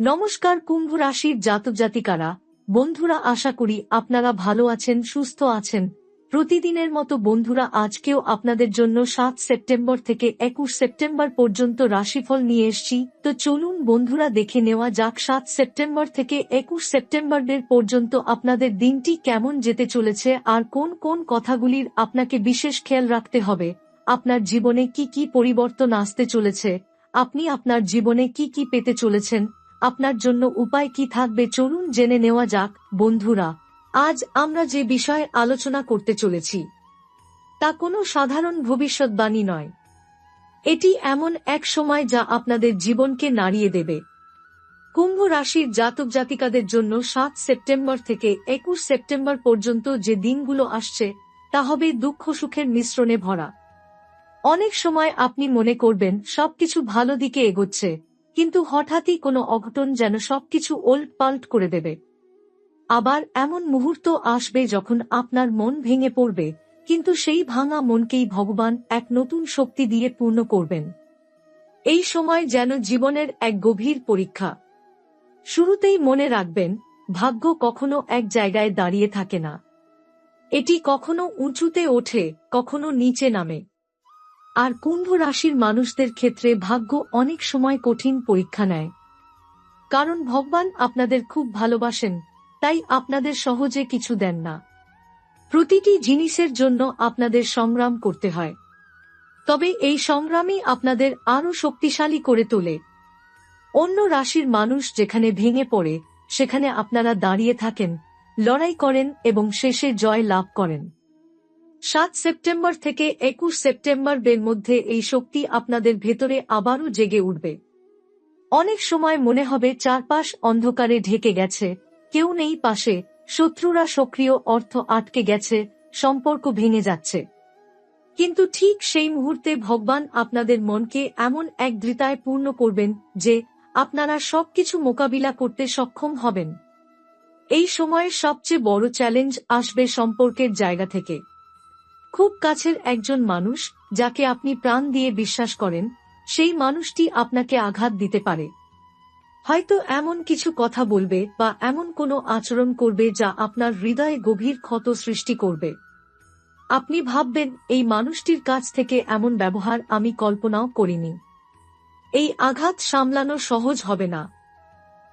নমস্কার কুম্ভ রাশির জাতক জাতিকারা, বন্ধুরা, আশা করি আপনারা ভালো আছেন, সুস্থ আছেন। প্রতিদিনের মতো বন্ধুরা, আজকেও আপনাদের জন্য সাত সেপ্টেম্বর থেকে একুশ সেপ্টেম্বর পর্যন্ত রাশিফল নিয়ে এসছি। তো চলুন বন্ধুরা, দেখে নেওয়া যাক সাত সেপ্টেম্বর থেকে একুশ সেপ্টেম্বরের পর্যন্ত আপনাদের দিনটি কেমন যেতে চলেছে আর কোন কোন কথাগুলির আপনাকে বিশেষ খেয়াল রাখতে হবে। আপনার জীবনে কি কি পরিবর্তন আসতে চলেছে? আপনি আপনার জীবনে কি কি পেতে চলেছেন? আপনার জন্য উপায় কি থাকবে চলুন জেনে নেওয়া যাক, বন্ধুরা। আজ আমরা যে বিষয়ে আলোচনা করতে চলেছি, তা কোনো সাধারণ ভবিষ্যৎবাণী নয়। এটি এমন এক সময় যা আপনাদের জীবনকে নাড়িয়ে দেবে। কুম্ভ রাশির জাতক জাতিকাদের জন্য সাত সেপ্টেম্বর থেকে একুশ সেপ্টেম্বর পর্যন্ত যে দিনগুলো আসছে, তা হবে দুঃখ সুখের মিশ্রণে ভরা। অনেক সময় আপনি মনে করবেন, সবকিছু ভালো দিকে এগোচ্ছে। কিন্তু হঠাৎই কোনো অঘটন যেন সবকিছু ওল্ট পাল্ট করে দেবে। আবার এমন মুহূর্ত আসবে যখন আপনার মন ভেঙে পড়বে, কিন্তু সেই ভাঙা মনকেই ভগবান এক নতুন শক্তি দিয়ে পূর্ণ করবেন। এই সময় যেন জীবনের এক গভীর পরীক্ষা। শুরুতেই মনে রাখবেন, ভাগ্য কখনো এক জায়গায় দাঁড়িয়ে থাকে না। এটি কখনো উঁচুতে ওঠে, কখনো নিচে নামে। আর কুম্ভ রাশির মানুষদের ক্ষেত্রে ভাগ্য অনেক সময় কঠিন পরীক্ষা নেয়। কারণ ভগবান আপনাদের খুব ভালোবাসেন, তাই আপনাদের সহজে কিছু দেন না। প্রতিটি জিনিসের জন্য আপনাদের সংগ্রাম করতে হয়। তবে এই সংগ্রামই আপনাদের আরও শক্তিশালী করে তোলে। অন্য রাশির মানুষ যেখানে ভেঙে পড়ে, সেখানে আপনারা দাঁড়িয়ে থাকেন, লড়াই করেন এবং শেষে জয় লাভ করেন। সাত সেপ্টেম্বর থেকে একুশ সেপ্টেম্বর বের মধ্যে এই শক্তি আপনাদের ভেতরে আবারও জেগে উঠবে। অনেক সময় মনে হবে চারপাশ অন্ধকারে ঢেকে গেছে, কেউ নেই পাশে, শত্রুরা সক্রিয় অর্থ আটকে গেছে, সম্পর্ক ভেঙে যাচ্ছে। কিন্তু ঠিক সেই মুহূর্তে ভগবান আপনাদের মনকে এমন এক দৃতায় পূর্ণ করবেন যে আপনারা সবকিছু মোকাবিলা করতে সক্ষম হবেন। এই সময়ের সবচেয়ে বড় চ্যালেঞ্জ আসবে সম্পর্কের জায়গা থেকে। খুব কাছের একজন মানুষ যাকে আপনি প্রাণ দিয়ে বিশ্বাস করেন, সেই মানুষটি আপনাকে আঘাত দিতে পারে। হয়তো এমন কিছু কথা বলবে বা এমন কোনো আচরণ করবে যা আপনার হৃদয়ে গভীর ক্ষত সৃষ্টি করবে। আপনি ভাববেন, এই মানুষটির কাছ থেকে এমন ব্যবহার আমি কল্পনাও করিনি। এই আঘাত সামলানো সহজ হবে না।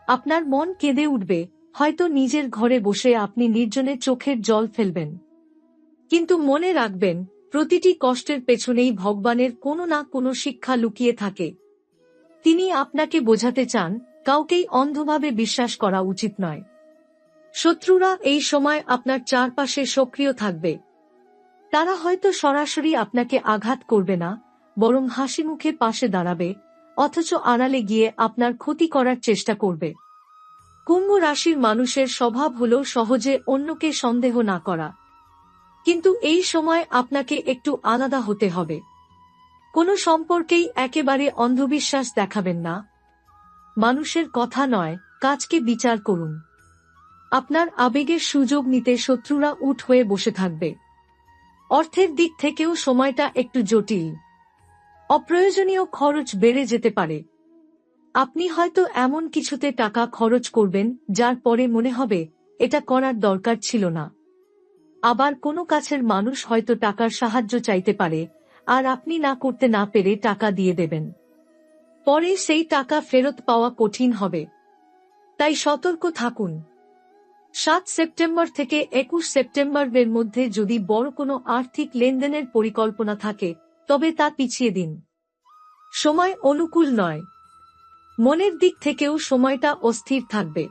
আপনার মন কেঁদে উঠবে, হয়তো নিজের ঘরে বসে আপনি নির্জনে চোখের জল ফেলবেন। কিন্তু মনে রাখবেন, প্রতিটি কষ্টের পেছনেই ভগবানের কোনো না কোনো শিক্ষা লুকিয়ে থাকে। তিনি আপনাকে বোঝাতে চান, কাউকেই অন্ধভাবে বিশ্বাস করা উচিত নয়। শত্রুরা এই সময় আপনার চারপাশে সক্রিয় থাকবে। তারা হয়তো সরাসরি আপনাকে আঘাত করবে না, বরং হাসি মুখে পাশে দাঁড়াবে, অথচ আড়ালে গিয়ে আপনার ক্ষতি করার চেষ্টা করবে। কুম্ভ রাশির মানুষের স্বভাব হল সহজে অন্যকে সন্দেহ না করা। কিন্তু এই সময় আপনাকে একটু আলাদা হতে হবে। কোনো সম্পর্কেই একেবারে অন্ধবিশ্বাস দেখাবেন না। মানুষের কথা নয়, কাজকে বিচার করুন। আপনার আবেগের সুযোগ নিতে শত্রুরা উঠ হয়ে বসে থাকবে। অর্থের দিক থেকেও সময়টা একটু জটিল। অপ্রয়োজনীয় খরচ বেড়ে যেতে পারে। আপনি হয়তো এমন কিছুতে টাকা খরচ করবেন, যার পরে মনে হবে, এটা করার দরকার ছিল না। আবার কোনো কাছের মানুষ হয়তো টাকার সাহায্য চাইতে পারে, আর আপনি না করতে না পেরে টাকা দিয়ে দেবেন। পরে সেই টাকা ফেরত পাওয়া কঠিন হবে। তাই সতর্ক থাকুন। সাত সেপ্টেম্বর থেকে একুশ সেপ্টেম্বরের মধ্যে যদি বড় কোনো আর্থিক লেনদেনের পরিকল্পনা থাকে, তবে তা পিছিয়ে দিন। সময় অনুকূল নয়। মনের দিক থেকেও সময়টা অস্থির থাকবে।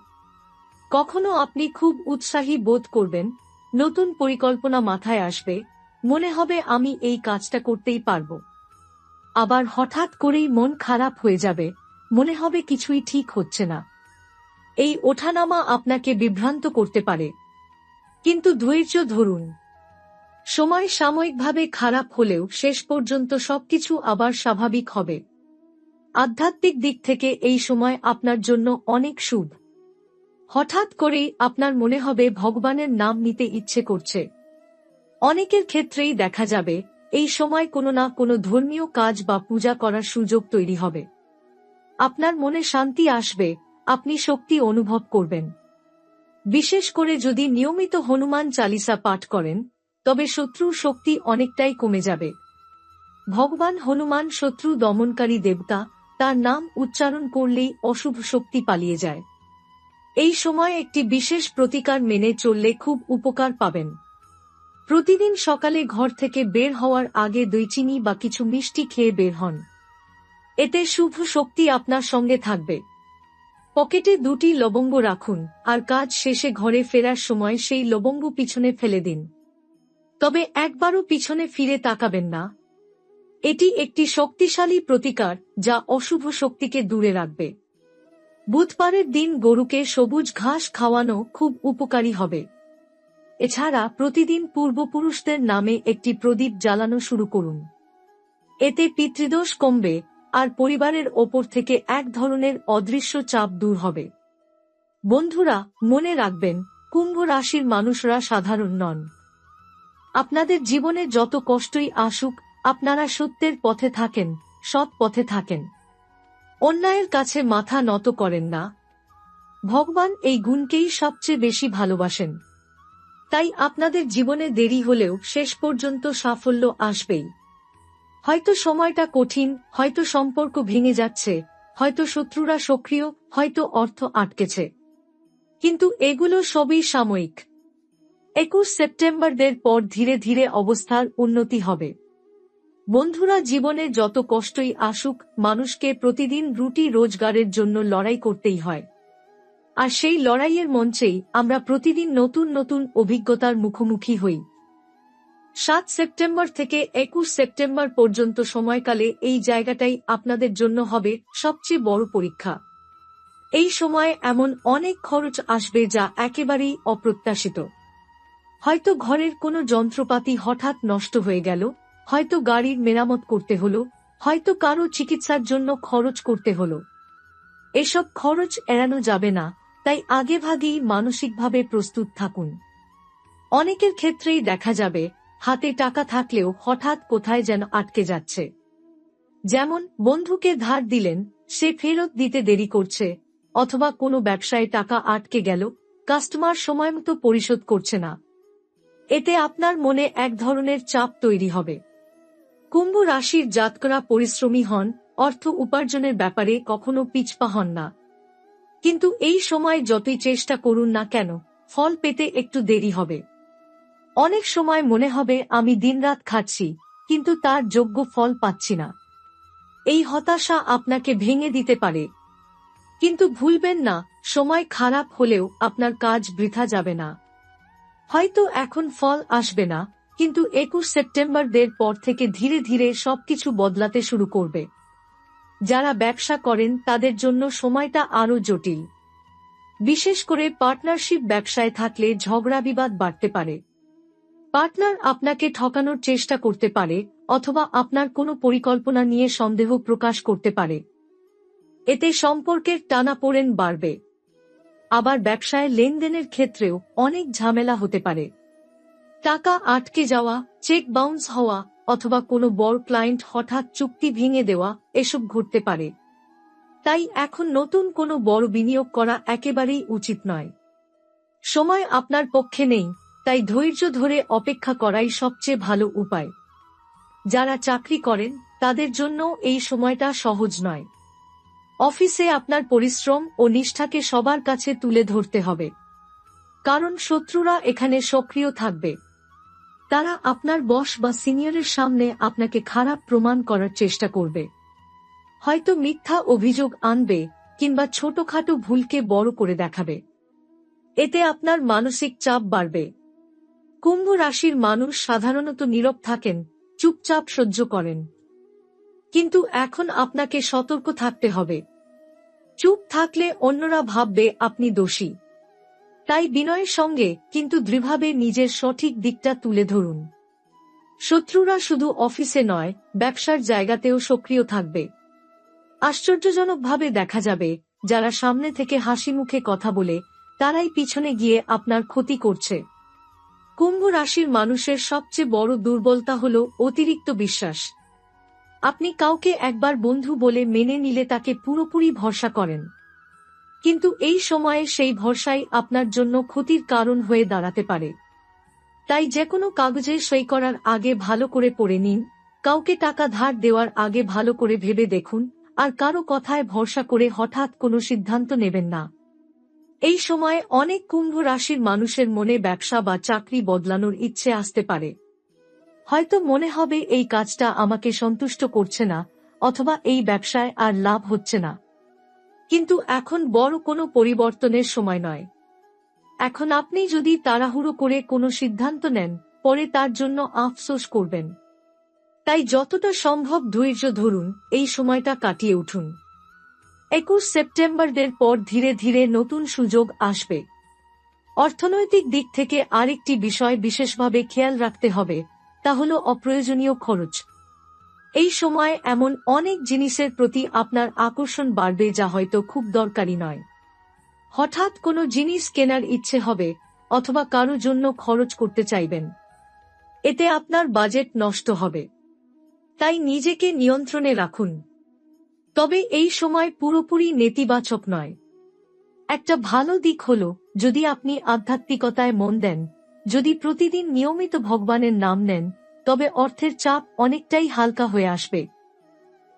কখনো আপনি খুব উৎসাহী বোধ করবেন নতুন পরিকল্পনা মাথায় আসবে, মনে হবে আমি এই কাজটা করতেই পারব। আবার হঠাৎ করেই মন খারাপ হয়ে যাবে, মনে হবে কিছুই ঠিক হচ্ছে না। এই ওঠানামা আপনাকে বিভ্রান্ত করতে পারে। কিন্তু ধৈর্য ধরুন। সময় সাময়িকভাবে খারাপ হলেও শেষ পর্যন্ত সবকিছু আবার স্বাভাবিক হবে। আধ্যাত্মিক দিক থেকে এই সময় আপনার জন্য অনেক শুভ। হঠাৎ করেই আপনার মনে হবে ভগবানের নাম নিতে ইচ্ছে করছে। অনেকের ক্ষেত্রেই দেখা যাবে, এই সময় কোনো না কোনো ধর্মীয় কাজ বা পূজা করার সুযোগ তৈরি হবে। আপনার মনে শান্তি আসবে, আপনি শক্তি অনুভব করবেন। বিশেষ করে যদি নিয়মিত হনুমান চালিসা পাঠ করেন, তবে শত্রুর শক্তি অনেকটাই কমে যাবে। ভগবান হনুমান শত্রু দমনকারী দেবতা, তার নাম উচ্চারণ করলেই অশুভ শক্তি পালিয়ে যায়। এই সময় একটি বিশেষ প্রতিকার মেনে চললে খুব উপকার পাবেন। প্রতিদিন সকালে ঘর থেকে বের হওয়ার আগে দই চিনি বা কিছু মিষ্টি খেয়ে বের হন। এতে শুভ শক্তি আপনার সঙ্গে থাকবে। পকেটে দুটি লবঙ্গ রাখুন, আর কাজ শেষে ঘরে ফেরার সময় সেই লবঙ্গ পিছনে ফেলে দিন। তবে একবারও পিছনে ফিরে তাকাবেন না। এটি একটি শক্তিশালী প্রতিকার, যা অশুভ শক্তিকে দূরে রাখবে। বুধবারের দিন গরুকে সবুজ ঘাস খাওয়ানো খুব উপকারী হবে। এছাড়া প্রতিদিন পূর্বপুরুষদের নামে একটি প্রদীপ জ্বালানো শুরু করুন। এতে পিতৃদোষ কমবে আর পরিবারের ওপর থেকে এক ধরনের অদৃশ্য চাপ দূর হবে। বন্ধুরা, মনে রাখবেন, কুম্ভ রাশির মানুষরা সাধারণ নন। আপনাদের জীবনে যত কষ্টই আসুক, আপনারা সত্যের পথে থাকেন, সৎ পথে থাকেন। অন্যায়ের কাছে মাথা নত করেন না। ভগবান এই গুণকেই সবচেয়ে বেশি ভালোবাসেন। তাই আপনাদের জীবনে দেরি হলেও শেষ পর্যন্ত সাফল্য আসবেই। হয়তো সময়টা কঠিন, হয়তো সম্পর্ক ভেঙে যাচ্ছে, হয়তো শত্রুরা সক্রিয়, হয়তো অর্থ আটকেছে। কিন্তু এগুলো সবই সাময়িক। একুশ সেপ্টেম্বরদের পর ধীরে ধীরে অবস্থার উন্নতি হবে। বন্ধুরা জীবনে যত কষ্টই আসুক, মানুষকে প্রতিদিন রুটি রোজগারের জন্য লড়াই করতেই হয়। আর সেই লড়াইয়ের মঞ্চেই আমরা প্রতিদিন নতুন নতুন অভিজ্ঞতার মুখোমুখি হই। সাত সেপ্টেম্বর থেকে একুশ সেপ্টেম্বর পর্যন্ত সময়কালে এই জায়গাটাই আপনাদের জন্য হবে সবচেয়ে বড় পরীক্ষা। এই সময়ে এমন অনেক খরচ আসবে যা একেবারেই অপ্রত্যাশিত। হয়তো ঘরের কোনো যন্ত্রপাতি হঠাৎ নষ্ট হয়ে গেল হয়তো গাড়ির মেরামত করতে হলো, হয়তো কারও চিকিৎসার জন্য খরচ করতে হলো। এসব খরচ এড়ানো যাবে না, তাই আগেভাগেই মানসিকভাবে প্রস্তুত থাকুন। অনেকের ক্ষেত্রেই দেখা যাবে, হাতে টাকা থাকলেও হঠাৎ কোথায় যেন আটকে যাচ্ছে। যেমন, বন্ধুকে ধার দিলেন, সে ফেরত দিতে দেরি করছে, অথবা কোনো ব্যবসায় টাকা আটকে গেল, কাস্টমার সময়মতো পরিশোধ করছে না। এতে আপনার মনে এক ধরনের চাপ তৈরি হবে। কুম্ভ রাশির জাতকরা পরিশ্রমী হন, অর্থ উপার্জনের ব্যাপারে কখনো পিছপা হন না। কিন্তু এই সময় যতই চেষ্টা করুন না কেন, ফল পেতে একটু দেরি হবে। অনেক সময় মনে হবে, আমি দিনরাত খাচ্ছি, কিন্তু তার যোগ্য ফল পাচ্ছি না। এই হতাশা আপনাকে ভেঙে দিতে পারে। কিন্তু ভুলবেন না, সময় খারাপ হলেও আপনার কাজ বৃথা যাবে না। হয়তো এখন ফল আসবে না কিন্তু একুশ সেপ্টেম্বরদের পর থেকে ধীরে ধীরে সবকিছু বদলাতে শুরু করবে। যারা ব্যবসা করেন, তাদের জন্য সময়টা আরও জটিল। বিশেষ করে পার্টনারশিপ ব্যবসায় থাকলে ঝগড়া বিবাদ বাড়তে পারে। পার্টনার আপনাকে ঠকানোর চেষ্টা করতে পারে, অথবা আপনার কোনো পরিকল্পনা নিয়ে সন্দেহ প্রকাশ করতে পারে। এতে সম্পর্কের টানাপোড়েন বাড়বে। আবার ব্যবসায় লেনদেনের ক্ষেত্রেও অনেক ঝামেলা হতে পারে। টাকা আটকে যাওয়া, চেক বাউন্স হওয়া, অথবা কোনো বড় ক্লায়েন্ট হঠাৎ চুক্তি ভেঙে দেওয়া, এসব ঘটতে পারে। তাই এখন নতুন কোনো বড় বিনিয়োগ করা একেবারেই উচিত নয়। সময় আপনার পক্ষে নেই, তাই ধৈর্য ধরে অপেক্ষা করাই সবচেয়ে ভালো উপায়। যারা চাকরি করেন, তাদের জন্য এই সময়টা সহজ নয়। অফিসে আপনার পরিশ্রম ও নিষ্ঠাকে সবার কাছে তুলে ধরতে হবে। কারণ শত্রুরা এখানে সক্রিয় থাকবে। তারা আপনার বস বা সিনিয়রের সামনে আপনাকে খারাপ প্রমাণ করার চেষ্টা করবে। হয়তো মিথ্যা অভিযোগ আনবে কিংবা ছোটখাটো ভুলকে বড় করে দেখাবে। এতে আপনার মানসিক চাপ বাড়বে। কুম্ভ রাশির মানুষ সাধারণত নীরব থাকেন, চুপচাপ সহ্য করেন। কিন্তু এখন আপনাকে সতর্ক থাকতে হবে। চুপ থাকলে অন্যরা ভাববে আপনি দোষী। তাই বিনয়ের সঙ্গে কিন্তু দৃঢ়ভাবে নিজের সঠিক দিকটা তুলে ধরুন। শত্রুরা শুধু অফিসে নয়, ব্যবসার জায়গাতেও সক্রিয় থাকবে। আশ্চর্যজনকভাবে দেখা যাবে, যারা সামনে থেকে হাসি মুখে কথা বলে, তারাই পিছনে গিয়ে আপনার ক্ষতি করছে। কুম্ভ রাশির মানুষের সবচেয়ে বড় দুর্বলতা হল অতিরিক্ত বিশ্বাস। আপনি কাউকে একবার বন্ধু বলে মেনে নিলে তাকে পুরোপুরি ভরসা করেন। কিন্তু এই সময়ে সেই ভরসাই আপনার জন্য ক্ষতির কারণ হয়ে দাঁড়াতে পারে। তাই যে কোনো কাগজে সই করার আগে ভালো করে পড়ে নিন, কাউকে টাকা ধার দেওয়ার আগে ভালো করে ভেবে দেখুন, আর কারও কথায় ভরসা করে হঠাৎ কোনো সিদ্ধান্ত নেবেন না। এই সময়ে অনেক কুম্ভ রাশির মানুষের মনে ব্যবসা বা চাকরি বদলানোর ইচ্ছে আসতে পারে। হয়তো মনে হবে এই কাজটা আমাকে সন্তুষ্ট করছে না, অথবা এই ব্যবসায় আর লাভ হচ্ছে না। কিন্তু এখন বড় কোনো পরিবর্তনের সময় নয়। এখন আপনি যদি তাড়াহুড়ো করে কোনো সিদ্ধান্ত নেন, পরে তার জন্য আফসোস করবেন। তাই যতটা সম্ভব ধৈর্য ধরুন, এই সময়টা কাটিয়ে উঠুন। একুশ সেপ্টেম্বরের পর ধীরে ধীরে নতুন সুযোগ আসবে। অর্থনৈতিক দিক থেকে আরেকটি বিষয় বিশেষভাবে খেয়াল রাখতে হবে, তা হল অপ্রয়োজনীয় খরচ। এই সময় এমন অনেক জিনিসের প্রতি আপনার আকর্ষণ বাড়বে যা হয়তো খুব দরকারি নয়। হঠাৎ কোনো জিনিস কেনার ইচ্ছে হবে অথবা কারও জন্য খরচ করতে চাইবেন। এতে আপনার বাজেট নষ্ট হবে। তাই নিজেকে নিয়ন্ত্রণে রাখুন। তবে এই সময় পুরোপুরি নেতিবাচক নয়। একটা ভালো দিক হল যদি আপনি আধ্যাত্মিকতায় মন দেন, যদি প্রতিদিন নিয়মিত ভগবানের নাম নেন তবে অর্থের চাপ অনেকটাই হালকা হয়ে আসবে।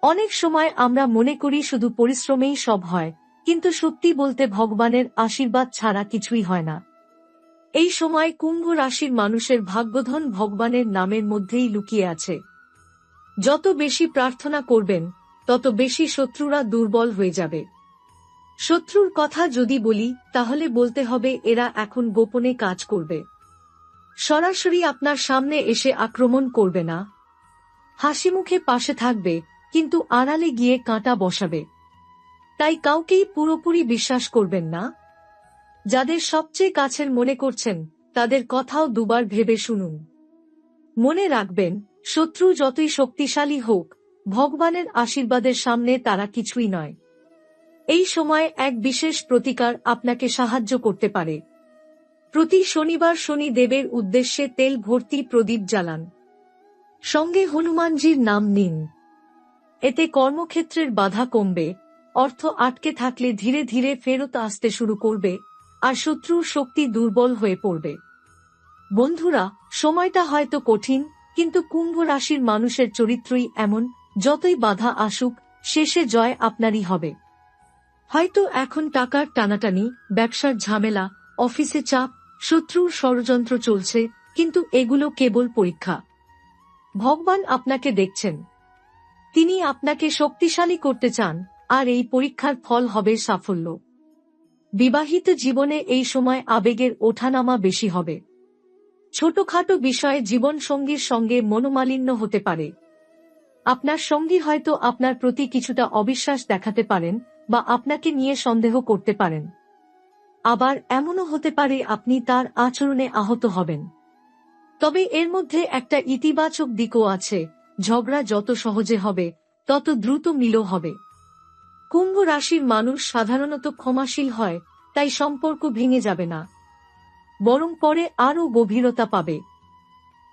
অনেক সময় আমরা মনে করি শুধু পরিশ্রমেই সব হয়, কিন্তু সত্যি বলতে ভগবানের আশীর্বাদ ছাড়া কিছুই হয় না। এই সময় কুম্ভ রাশির মানুষের ভাগ্যধন ভগবানের নামের মধ্যেই লুকিয়ে আছে। যত বেশি প্রার্থনা করবেন, তত বেশি শত্রুরা দুর্বল হয়ে যাবে। শত্রুর কথা যদি বলি, তাহলে বলতে হবে এরা এখন গোপনে কাজ করবে। সরাসরি আপনার সামনে এসে আক্রমণ করবে না। হাসি মুখে পাশে থাকবে, কিন্তু আড়ালে গিয়ে কাঁটা বসাবে। তাই কাউকেই পুরোপুরি বিশ্বাস করবেন না। যাদের সবচেয়ে কাছের মনে করছেন, তাদের কথাও দুবার ভেবে শুনুন। মনে রাখবেন, শত্রু যতই শক্তিশালী হোক, ভগবানের আশীর্বাদের সামনে তারা কিছুই নয়। এই সময় এক বিশেষ প্রতিকার আপনাকে সাহায্য করতে পারে। প্রতি শনিবার শনি দেবের উদ্দেশ্যে তেল ভর্তি প্রদীপ জ্বালান। সঙ্গে হনুমানজির নাম নিন। এতে কর্মক্ষেত্রের বাধা কমবে, অর্থ আটকে থাকলে ধীরে ধীরে ফেরত আসতে শুরু করবে, আর শত্রুর শক্তি দুর্বল হয়ে পড়বে। বন্ধুরা, সময়টা হয়তো কঠিন, কিন্তু কুম্ভ রাশির মানুষের চরিত্রই এমন, যতই বাধা আসুক, শেষে জয় আপনারই হবে। হয়তো এখন টাকার টানাটানি, ব্যবসার ঝামেলা, অফিসে চাপ শত্রুর ষড়যন্ত্র চলছে, কিন্তু এগুলো কেবল পরীক্ষা। ভগবান আপনাকে দেখছেন। তিনি আপনাকে শক্তিশালী করতে চান, আর এই পরীক্ষার ফল হবে সাফল্য। বিবাহিত জীবনে এই সময় আবেগের ওঠানামা বেশি হবে। ছোটখাটো বিষয়ে জীবন সঙ্গীর সঙ্গে মনোমালিন্য হতে পারে। আপনার সঙ্গী হয়তো আপনার প্রতি কিছুটা অবিশ্বাস দেখাতে পারেন, বা আপনাকে নিয়ে সন্দেহ করতে পারেন। আবার এমনও হতে পারে আপনি তার আচরণে আহত হবেন। তবে এর মধ্যে একটা ইতিবাচক দিকও আছে, ঝগড়া যত সহজে হবে, তত দ্রুত মিলও হবে। কুম্ভ রাশির মানুষ সাধারণত ক্ষমাশীল হয়, তাই সম্পর্ক ভেঙে যাবে না। বরং পরে আরও গভীরতা পাবে।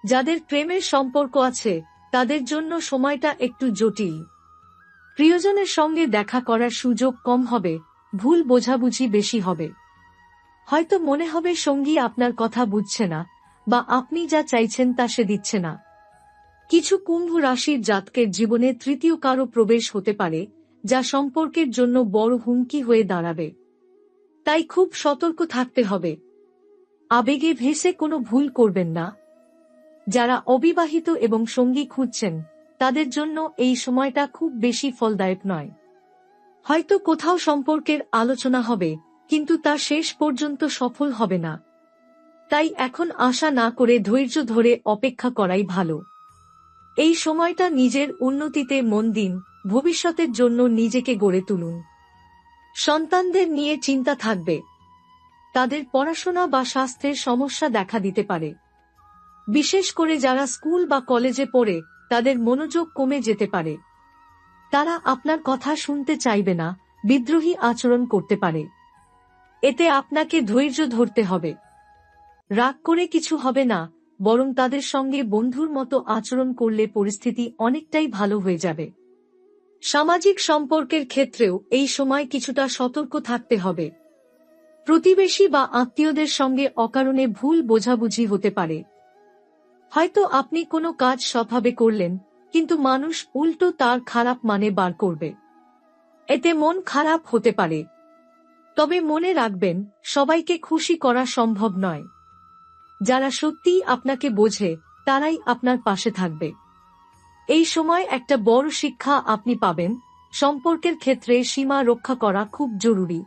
যাদের প্রেমের সম্পর্ক আছে, তাদের জন্য সময়টা একটু জটিল। প্রিয়জনের সঙ্গে দেখা করার সুযোগ কম হবে, ভুল বোঝাবুঝি বেশি হবে। হয়তো মনে হবে সঙ্গী আপনার কথা বুঝছে না, বা আপনি যা চাইছেন তা সে দিচ্ছে না। কিছু কুম্ভ রাশির জাতকের জীবনে তৃতীয় কারও প্রবেশ হতে পারে, যা সম্পর্কের জন্য বড় হুমকি হয়ে দাঁড়াবে। তাই খুব সতর্ক থাকতে হবে। আবেগে ভেসে কোনো ভুল করবেন না। যারা অবিবাহিত এবং সঙ্গী খুঁজছেন, তাদের জন্য এই সময়টা খুব বেশি ফলদায়ক নয়। হয়তো কোথাও সম্পর্কের আলোচনা হবে কিন্তু তা শেষ পর্যন্ত সফল হবে না। তাই এখন আশা না করে ধৈর্য ধরে অপেক্ষা করাই ভালো। এই সময়টা নিজের উন্নতিতে মন দিন, ভবিষ্যতের জন্য নিজেকে গড়ে তুলুন। সন্তানদের নিয়ে চিন্তা থাকবে। তাদের পড়াশোনা বা স্বাস্থ্যের সমস্যা দেখা দিতে পারে। বিশেষ করে যারা স্কুল বা কলেজে পড়ে, তাদের মনোযোগ কমে যেতে পারে। তারা আপনার কথা শুনতে চাইবে না, বিদ্রোহী আচরণ করতে পারে। এতে আপনাকে ধৈর্য ধরতে হবে। রাগ করে কিছু হবে না, বরং তাদের সঙ্গে বন্ধুর মতো আচরণ করলে পরিস্থিতি অনেকটাই ভালো হয়ে যাবে। সামাজিক সম্পর্কের ক্ষেত্রেও এই সময় কিছুটা সতর্ক থাকতে হবে। প্রতিবেশী বা আত্মীয়দের সঙ্গে অকারণে ভুল বোঝাবুঝি হতে পারে। হয়তো আপনি কোনো কাজ সৎভাবে করলেন, কিন্তু মানুষ উল্টো তার খারাপ মানে বার করবে। এতে মন খারাপ হতে পারে। তবে মনে রাখবেন, সবাইকে খুশি করা সম্ভব নয়। যারা সত্যিই আপনাকে বোঝে, তারাই আপনার পাশে থাকবে। এই সময় একটা বড় শিক্ষা আপনি পাবেন, সম্পর্কের ক্ষেত্রে সীমা রক্ষা করা খুব জরুরি।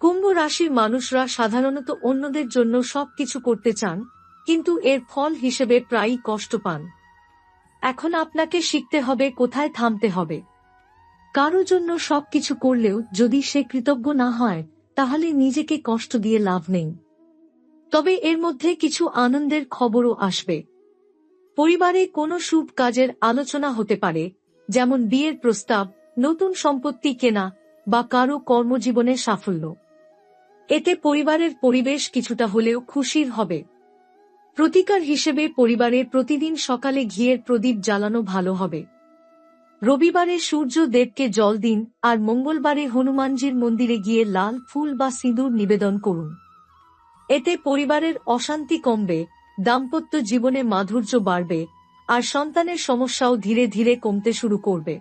কুম্ভ রাশির মানুষরা সাধারণত অন্যদের জন্য সবকিছু করতে চান, কিন্তু এর ফল হিসেবে প্রায়ই কষ্ট পান। এখন আপনাকে শিখতে হবে কোথায় থামতে হবে। কারও জন্য সবকিছু করলেও যদি সে কৃতজ্ঞ না হয়, তাহলে নিজেকে কষ্ট দিয়ে লাভ নেই। তবে এর মধ্যে কিছু আনন্দের খবরও আসবে। পরিবারে কোনো শুভ কাজের আলোচনা হতে পারে, যেমন বিয়ের প্রস্তাব, নতুন সম্পত্তি কেনা বা কারও কর্মজীবনে সাফল্য। এতে পরিবারের পরিবেশ কিছুটা হলেও খুশির হবে। প্রতিকার হিসেবে পরিবারে প্রতিদিন সকালে ঘিয়ের প্রদীপ জ্বালানো ভালো হবে। রবিবারে সূর্য দেবকে জল দিন আর মঙ্গলবারে হনুমানজির মন্দিরে গিয়ে লাল ফুল বা সিঁদুর নিবেদন করুন। এতে পরিবারের অশান্তি কমবে, দাম্পত্য জীবনে মাধুর্য বাড়বে, আর সন্তানের সমস্যাও ধীরে ধীরে কমতে শুরু করবে।